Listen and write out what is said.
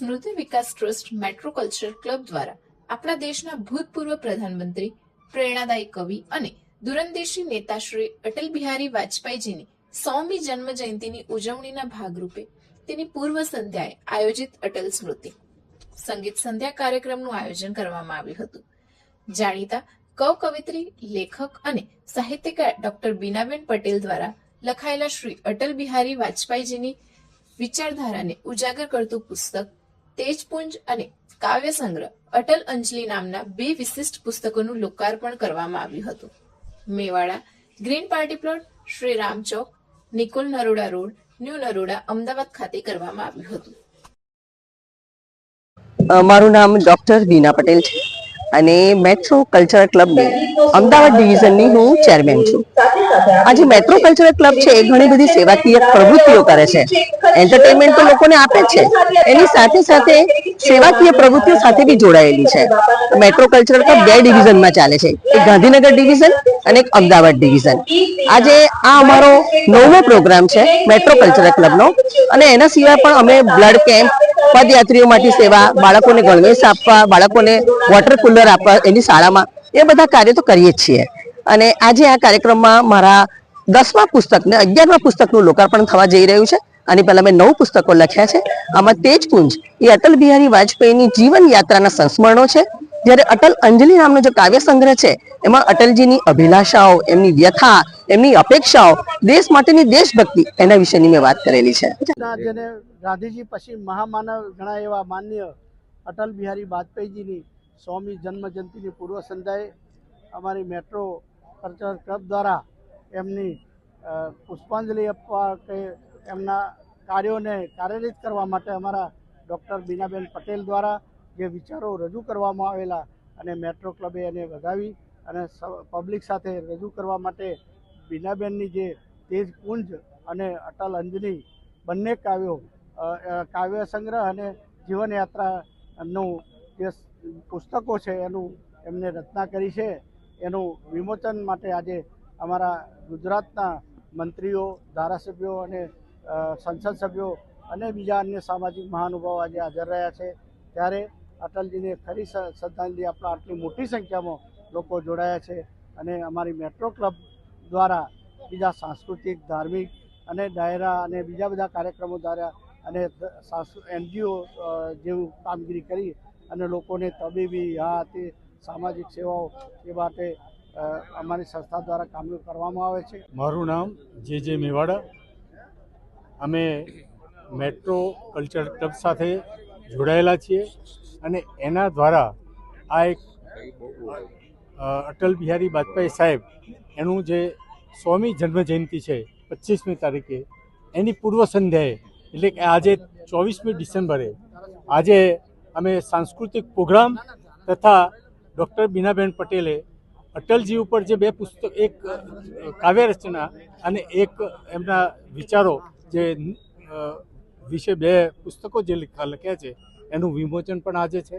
Smriti Vikas trust metro culture club દ્વારા આપણા દેશના ભૂતપૂર્વ પ્રધાનમંત્રી, પ્રેરણાદાયી કવિ અને દૂરંદેશી નેતા શ્રી અટલ બિહારી વાજપેયીજીની સોમી જન્મ જયંતિની ઉજવણીના ભાગરૂપે તેની પૂર્વ સંધ્યાએ આયોજિત અટલ સ્મૃતિ સંગીત સંધ્યા કાર્યક્રમનું આયોજન કરવામાં આવ્યું હતું. જાણીતા કવ કવિત્રી લેખક અને સાહિત્યકાર ડોક્ટર બીનાબેન પટેલ દ્વારા લખાયેલા શ્રી અટલ બિહારી વાજપેયીજીની વિચારધારાને ઉજાગર કરતું પુસ્તક તેજપુંજ અને કાવ્ય સંગ્રહ અટલ અંજલિ નામના બે વિશિષ્ટ પુસ્તકોનું લોકાર્પણ કરવામાં આવ્યું હતું. Mewada, green party plot, Shri Ram Chowk, Nikol Naroda road, new Naroda, Ahmedabad ખાતે કરવામાં આવ્યું હતું. મારું નામ ડોક્ટર બીના પટેલ છે અને મેટ્રો કલ્ચરલ ક્લબની અમદાવાદ ડિવિઝનની હું ચેરમેન છું. આ જે મેટ્રો કલ્ચરલ ક્લબ છે, એ ઘણી બધી સેવાકીય પ્રવૃત્તિઓ કરે છે. એન્ટરટેનમેન્ટ તો લોકોને આપે છે. એની સાથે સાથે સેવાકીય પ્રવૃત્તિઓ સાથે બી જોડાયેલી છે. મેટ્રો કલ્ચરલ ક્લબ બે ડિવિઝનમાં ચાલે છે. એક ગાંધીનગર ડિવિઝન અને એક અમદાવાદ ડિવિઝન. આજે આ અમારો નવમો પ્રોગ્રામ છે મેટ્રો કલ્ચરલ ક્લબનો અને એના સિવાય પણ અમે બ્લડ કેમ્પ, પદયાત્રીઓ માટે સેવા, બાળકોને ગણવેશ આપવા, બાળકોને વોટર કુલર આપવા એની શાળામાં એ બધા કાર્ય તો કરીએ જ છીએ. અને આજે આ કાર્યક્રમમાં મારા દસમા પુસ્તક ને અગિયારમા પુસ્તકનું લોકાર્પણ થવા જઈ રહ્યું છે. આની પહેલા મેં નવ પુસ્તકો લખ્યા છે. આમાં તેજપુંજ એ અટલ બિહારી વાજપેયીની જીવન યાત્રાના સંસ્મરણો છે. જ્યારે અટલ અંજલિ નામનો જે કાવ્ય સંગ્રહ છે, એમાં અટલજીની અભિલાષાઓ, એમની વ્યથા, એમની અપેક્ષાઓ, દેશ માટેની દેશભક્તિ, એના વિશેની મેં વાત કરેલી છે. ગાંધીજી પછી મહામાનવ ઘણા એવા માન્ય અટલ બિહારી વાજપેયીજીની સ્વામી જન્મ જયંતિની પૂર્વ સંધ્યાએ અમારી મેટ્રો કલ્ચરલ ક્લબ દ્વારા એમની પુષ્પાંજલિ આપવા કે એમના કાર્યોને કાર્યરત કરવા માટે અમારા ડૉક્ટર બીનાબેન પટેલ દ્વારા જે વિચારો રજૂ કરવામાં આવેલા અને મેટ્રો ક્લબે એને વધાવી અને પબ્લિક સાથે રજૂ કરવા માટે બીનાબેનની જે તેજ કુંજ અને અટલ અંજની બંને કાવ્યો કાવ્ય સંગ્રહ અને જીવનયાત્રાનું જે પુસ્તકો છે એનું એમને રચના કરી છે. એનું વિમોચન માટે આજે અમારા ગુજરાતના મંત્રીઓ, ધારાસભ્યો અને સંસદ સભ્યો અને બીજા અન્ય સામાજિક મહાનુભાવો આજે હાજર રહ્યા છે. ત્યારે અટલજીને ખરી શ્રદ્ધાંજલિ આપણા આટલી મોટી સંખ્યામાં લોકો જોડાયા છે અને અમારી મેટ્રો ક્લબ દ્વારા બીજા સાંસ્કૃતિક, ધાર્મિક અને ડાયરા અને બીજા બધા કાર્યક્રમો દ્વારા અને એનજીઓ જેવું કામગીરી કરી અને લોકોને તબીબી આ સામાજિક સેવાઓ એ માટે અમારી સંસ્થા દ્વારા કામ કરવામાં આવે છે. મારું નામ જે જે મેવાડા. અમે મેટ્રો કલ્ચર ક્લબ સાથે જોડાયેલા છીએ અને એના દ્વારા આ એક અટલ બિહારી વાજપેયી સાહેબ એનું જે સ્વામી જન્મજયંતિ છે પચીસમી તારીખે, એની પૂર્વ સંધ્યાએ, એટલે કે આજે ચોવીસમી ડિસેમ્બરે, આજે અમે સાંસ્કૃતિક પ્રોગ્રામ તથા ડૉક્ટર બીનાબેન પટેલે અટલજી ઉપર જે બે પુસ્તક, એક કાવ્ય રચના અને એક એમના વિચારો જે વિશે બે પુસ્તકો જે લખ્યા છે, એનું વિમોચન પણ આજે છે.